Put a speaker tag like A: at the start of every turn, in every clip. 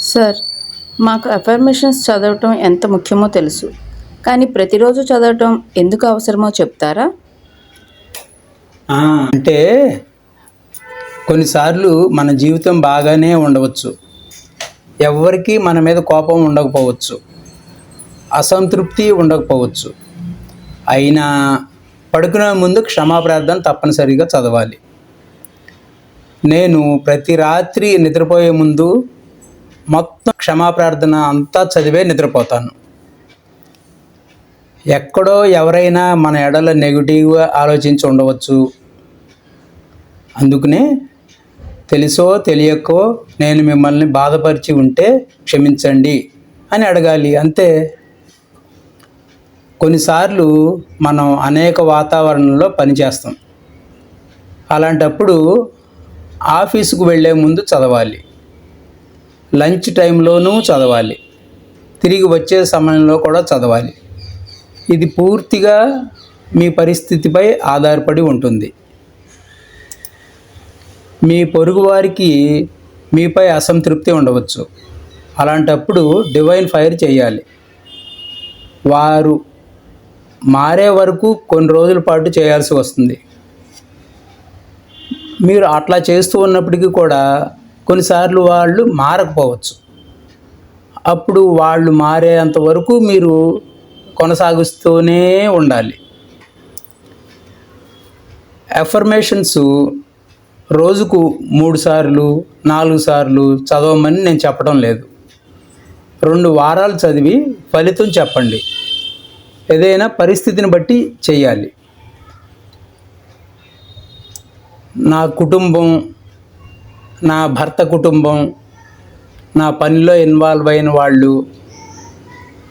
A: Sir మాకు affirmations చదవటం ఎంత ముఖ్యమో తెలుసు. కానీ ప్రతిరోజు చదవటం ఎందుకు అవసరమో చెప్తారా?
B: అంటే కొన్నిసార్లు మన జీవితం బాగానే ఉండవచ్చు. ఎవరికి మన మీద కోపం ఉండకపోవచ్చు. అసంతృప్తి ఉండకపోవచ్చు. అయినా పడుకునే ముందు క్షమాప్రార్థన తప్పనిసరిగా చదవాలి. నేను ప్రతి రాత్రి నిద్రపోయే ముందు మొత్తం క్షమాప్రార్థన అంతా చదివే నిద్రపోతాను. ఎక్కడో ఎవరైనా మన ఎడల నెగిటివ్గా ఆలోచించి ఉండవచ్చు. అందుకనే తెలుసో తెలియకో నేను మిమ్మల్ని బాధపరిచి ఉంటే క్షమించండి అని అడగాలి. అంతే. కొన్నిసార్లు మనం అనేక వాతావరణంలో పనిచేస్తాం. అలాంటప్పుడు ఆఫీసుకు వెళ్ళే ముందు చదవాలి. లంచ్ టైంలోనూ చదవాలి. తిరిగి వచ్చే సమయంలో కూడా చదవాలి. ఇది పూర్తిగా మీ పరిస్థితిపై ఆధారపడి ఉంటుంది. మీ పొరుగువారికి మీపై అసంతృప్తి ఉండవచ్చు. అలాంటప్పుడు డివైన్ ఫైర్ చేయాలి. వారు మారే వరకు కొన్ని రోజుల పాటు చేయాల్సి వస్తుంది. మీరు అట్లా చేస్తూ ఉన్నప్పటికీ కూడా కొన్నిసార్లు వాళ్ళు మారకపోవచ్చు. అప్పుడు వాళ్ళు మారేంత వరకు మీరు కొనసాగిస్తూనే ఉండాలి. ఎఫర్మేషన్స్ రోజుకు మూడు సార్లు నాలుగు సార్లు చదవమని నేను చెప్పడం లేదు. రెండు వారాలు చదివి ఫలితం చెప్పండి. ఏదైనా పరిస్థితిని బట్టి చేయాలి. నా కుటుంబం నా భర్త కుటుంబం నా పనిలో ఇన్వాల్వ్ అయిన వాళ్ళు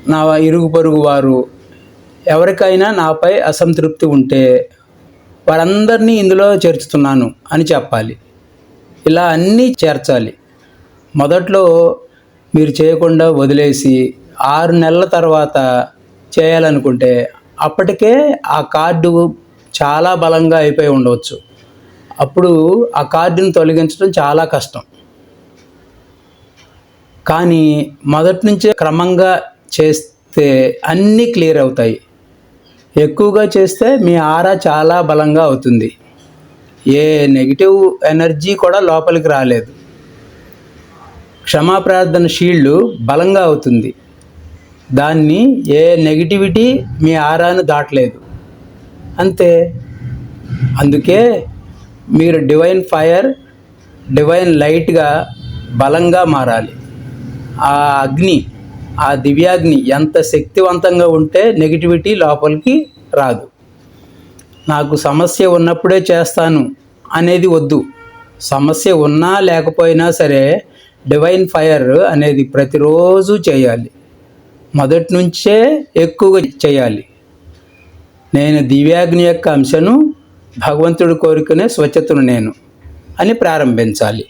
B: నా ఇరుగు పొరుగు వారు ఎవరికైనా నాపై అసంతృప్తి ఉంటే వారందరినీ ఇందులో చేర్చుతున్నాను అని చెప్పాలి. ఇలా అన్నీ చేర్చాలి. మొదట్లో మీరు చేయకుండా వదిలేసి ఆరు నెలల తర్వాత చేయాలనుకుంటే అప్పటికే ఆ కార్డు చాలా బలంగా అయిపోయి ఉండవచ్చు. అప్పుడు ఆ కార్డుని తొలగించడం చాలా కష్టం. కానీ మొదటి నుంచే క్రమంగా చేస్తే అన్నీ క్లియర్ అవుతాయి. ఎక్కువగా చేస్తే మీ ఆరా చాలా బలంగా అవుతుంది. ఏ నెగిటివ్ ఎనర్జీ కూడా లోపలికి రాలేదు. క్షమాప్రార్థన షీల్డ్ బలంగా అవుతుంది. దాన్ని ఏ నెగిటివిటీ మీ ఆరాను దాటలేదు. అంతే. అందుకే మీరు డివైన్ ఫైర్ డివైన్ లైట్గా బలంగా మారాలి. ఆ అగ్ని ఆ దివ్యాగ్ని ఎంత శక్తివంతంగా ఉంటే నెగిటివిటీ లోపలికి రాదు. నాకు సమస్య ఉన్నప్పుడే చేస్తాను అనేది వద్దు. సమస్య ఉన్నా లేకపోయినా సరే డివైన్ ఫైర్ అనేది ప్రతిరోజు చేయాలి. మొదటి నుంచే ఎక్కువగా చేయాలి. నేను దివ్యాగ్ని యొక్క అంశను భగవంతుడి కోరికనే స్వచ్ఛతను నేను అని ప్రారంభించాలి.